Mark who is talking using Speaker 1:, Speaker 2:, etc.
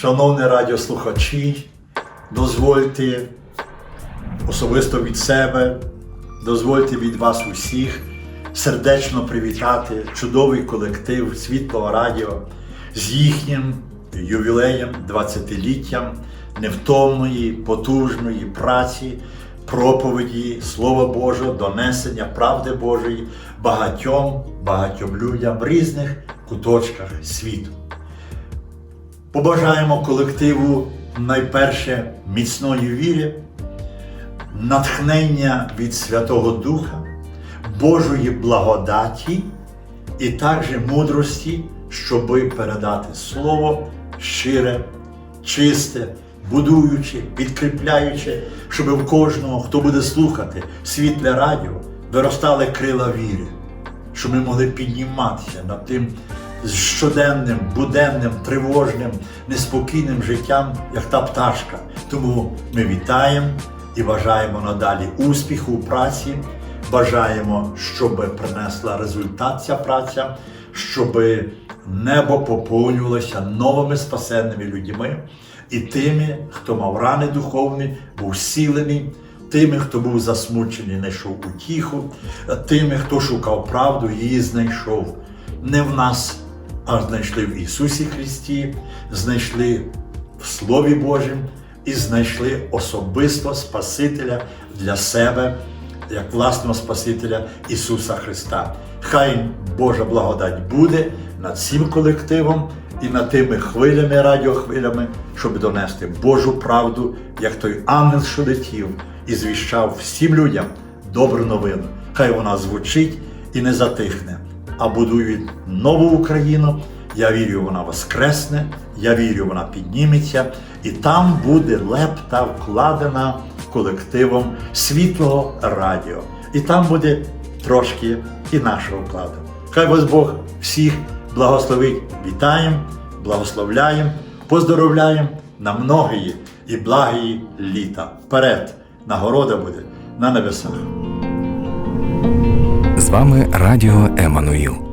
Speaker 1: Шановні радіослухачі, дозвольте особисто від себе, дозвольте від вас усіх сердечно привітати чудовий колектив Світлого Радіо з їхнім ювілеєм, 20-літтям невтомної, потужної праці, проповіді Слова Божого, донесення правди Божої багатьом, багатьом людям в різних куточках світу. Побажаємо колективу найперше міцної віри, натхнення від Святого Духа, Божої благодаті і також мудрості, щоби передати Слово щире, чисте, будуючи, підкріпляючи, щоб в кожного, хто буде слухати світле радіо, виростали крила віри, щоб ми могли підніматися над тим щоденним, буденним, тривожним, неспокійним життям, як та пташка. Тому ми вітаємо і бажаємо надалі успіху у праці. Бажаємо, щоб принесла результат ця праця, щоб небо поповнювалося новими спасенними людьми і тими, хто мав рани духовні, був зцілений, тими, хто був засмучений, знайшов утіху, тими, хто шукав правду, її знайшов. Не в нас, а знайшли в Ісусі Христі, знайшли в Слові Божім і знайшли особисто Спасителя для себе, як власного Спасителя Ісуса Христа. Хай Божа благодать буде над цим колективом і над тими хвилями, радіохвилями, щоб донести Божу правду, як той ангел, що летів і звіщав всім людям добру новину. Хай вона звучить і не затихне, а будують нову Україну. Я вірю, вона воскресне, я вірю, вона підніметься, і там буде лепта вкладена колективом світлого радіо. І там буде трошки і нашого вкладу. Хай вас Бог всіх благословить. Вітаємо, благословляємо, поздоровляємо на многії і благії літа. Вперед! Нагорода буде на небесах.
Speaker 2: З вами Радіо Еммануїл.